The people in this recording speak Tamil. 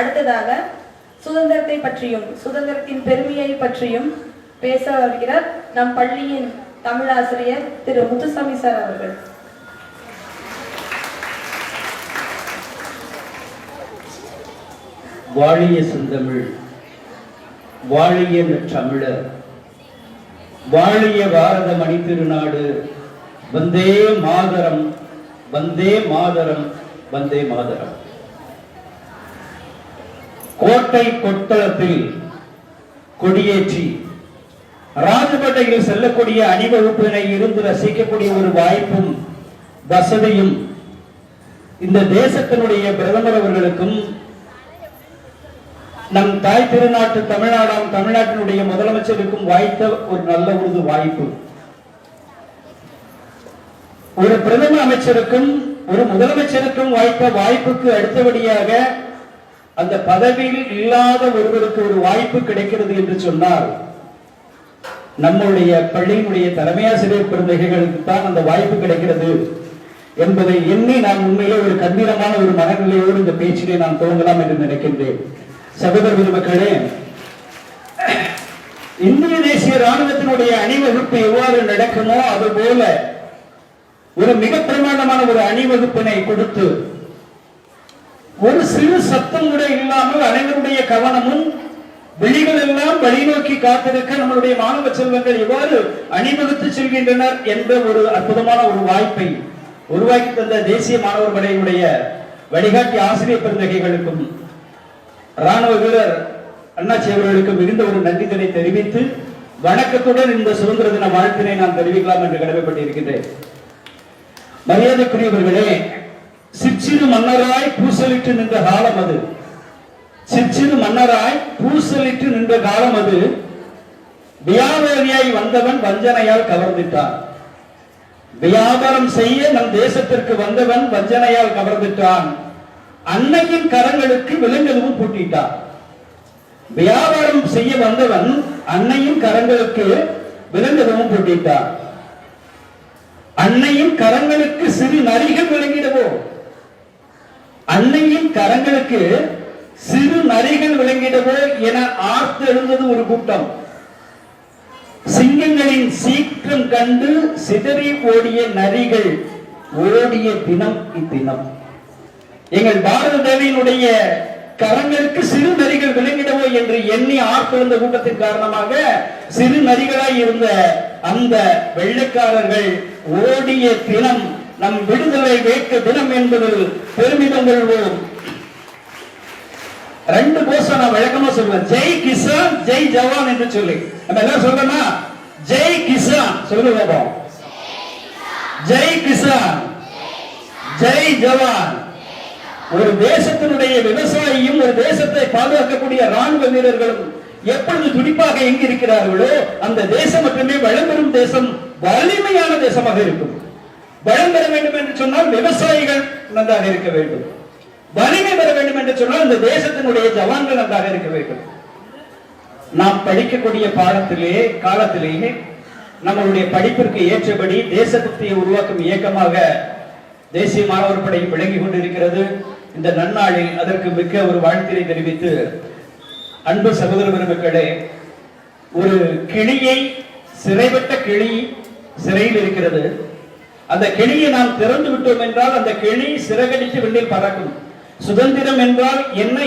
அடுத்ததாக சுதந்திரத்தை பற்றியும் சுதந்திரத்தின் பெருமையை பற்றியும் பேச வருகிறார் நம் பள்ளியின் தமிழாசிரியர் திரு முத்துசாமி சார் அவர்கள். வாழிய செந்தமிழ் வாழிய தமிழர் வாழிய பாரத மணி திருநாடு வந்தே மாதரம் வந்தே மாதரம் வந்தே மாதரம். கோட்டை கொத்தளத்தில் கொடியேற்றி. ராஜபட்டையில் செல்லக்கூடிய அணிவகுப்பினை இருந்து ரசிக்கக்கூடிய ஒரு வாய்ப்பும் வசதியும் இந்த தேசத்தினுடைய பிரதமர் அவர்களுக்கும் நம் தாய் திருநாட்டு தமிழ்நாடாம் தமிழ்நாட்டினுடைய முதலமைச்சருக்கும் வாய்த்த ஒரு நல்ல ஒரு வாய்ப்பு. ஒரு பிரதம அமைச்சருக்கும் ஒரு முதலமைச்சருக்கும் வாய்த்த வாய்ப்புக்கு அடுத்தபடியாக அந்த பதவியில் இல்லாத ஒருவருக்கு ஒரு வாய்ப்பு கிடைக்கிறது என்று சொன்னால் நம்முடைய பள்ளியினுடைய தலைமையாசிரியர் பெருந்தகைகளுக்கு தான் அந்த வாய்ப்பு கிடைக்கிறது என்பதை எண்ணி நான் உண்மையிலே ஒரு கம்பீரமான ஒரு மனநிலையோடு இந்த பேச்சிலே நான் துவங்கலாம் என்று நினைக்கின்றேன். சகோதர பெருமக்களே இந்திய தேசிய ராணுவத்தினுடைய அணிவகுப்பு எவ்வாறு நடக்குமோ அதுபோல ஒரு மிக பிரமாண்டமான ஒரு அணிவகுப்பினை கொடுத்து ஒரு சிறு சத்தம் கூட இல்லாமல் அனைவருடைய கவனமும் விழிகள் எல்லாம் வழிநோக்கி காத்திருக்க நம்மளுடைய மாணவ செல்வங்கள் எவ்வாறு அணிவகுத்து செல்கின்றனர் என்ற ஒரு அற்புதமான ஒரு வாய்ப்பை உருவாக்கி தந்த தேசிய மாணவர் படையினுடைய வழிகாட்டி ஆசிரியர் பெருந்தகைகளுக்கும் ராணுவ வீரர் அண்ணாச்சி அவர்களுக்கும் மிகுந்த ஒரு நன்றிதனை தெரிவித்து வணக்கத்துடன் இந்த சுதந்திர தின வாழ்த்தினை நான் தெரிவிக்கலாம் என்று கடமைப்பட்டிருக்கின்றேன். மரியாதைக்குரியவர்களே சிற்சிறு மன்னராய் பூசலிட்டு நின்ற காலம் அது. சிற்சிறு மன்னராய் பூசலிட்டு நின்ற காலம் அது. வியாபாரியாய் வந்தவன் வஞ்சனையால் கவர்ந்துட்டான். வியாபாரம் செய்ய நம் தேசத்திற்கு வந்தவன் வஞ்சனையால் கவர்ந்துட்டான். அன்னையின் கரங்களுக்கு விலங்கெதுவும் பூட்டிட்டான். வியாபாரம் செய்ய வந்தவன் அன்னையின் கரங்களுக்கு விலங்கெதுவும் பூட்டிட்டான். அன்னையின் கரங்களுக்கு சிறு நரிகள் விளங்கிடவோ அன்னையின் கரங்களுக்கு சிறு நரிகள் விளங்கிடவோ என ஆர்த்து எழுந்தது ஒரு கூட்டம். சிங்கங்களின் சீற்றம் கண்டு சிதறி ஓடிய நரிகள் ஓடிய தினம் இத்தினம். எங்கள் பாரத தேவியினுடைய கரங்களுக்கு சிறு நரிகள் விளங்கிடவோ என்று எண்ணி ஆர்ப்பெழுந்த கூட்டத்தின் காரணமாக சிறு நரிகளாய் இருந்த அந்த வெள்ளைக்காரர்கள் ஓடிய தினம் நம் விடுதலை வேட்க தினம் என்பதில் பெருமிதம் கொள்வோம் ரெண்டு கோஷம் நான் வழக்கமா சொல்லுவேன். ஜெய் கிசான் ஜெய் ஜவான் என்று சொல்லி. நம்ம எல்லாம் சொல்றோம்னா ஜெய் கிசான். சொல்லு பாப்போம் ஜெய் கிசான் ஜெய் ஜவான். ஒரு தேசத்தினுடைய விவசாயியும் ஒரு தேசத்தை பாதுகாக்கக்கூடிய ராணுவ வீரர்களும் எப்பொழுது துடிப்பாக எங்கு இருக்கிறார்களோ அந்த தேசம் மட்டுமே வளம்பெறும் தேசம் வலிமையான தேசமாக இருக்கும். பலம் பெற வேண்டும் என்று சொன்னால் விவசாயிகள் நன்றாக இருக்க வேண்டும். வலிமை பெற வேண்டும் என்று சொன்னால் இந்த தேசத்தினுடைய ஜவான்கள் நன்றாக இருக்க வேண்டும். நாம் படிக்கக்கூடிய பாடத்திலே காலத்திலேயே நம்மளுடைய படிப்பிற்கு ஏற்றபடி தேசபக்தியை உருவாக்கும் இயக்கமாக தேசிய மாணவர் படை விளங்கி கொண்டிருக்கிறது. இந்த நன்னாளில் அதற்கு மிக்க ஒரு வாழ்த்தினை தெரிவித்து அன்பு சகோதர பெருமக்களே ஒரு கிளியை சிறைப்பட்ட கிளி சிறையில் இருக்கிறது. அந்த கிளியை நாம் திறந்து விட்டோம் என்றால் அந்த கிளி சிறகடித்து விண்ணில் பறக்கும். சுதந்திரம் என்றால் என்ன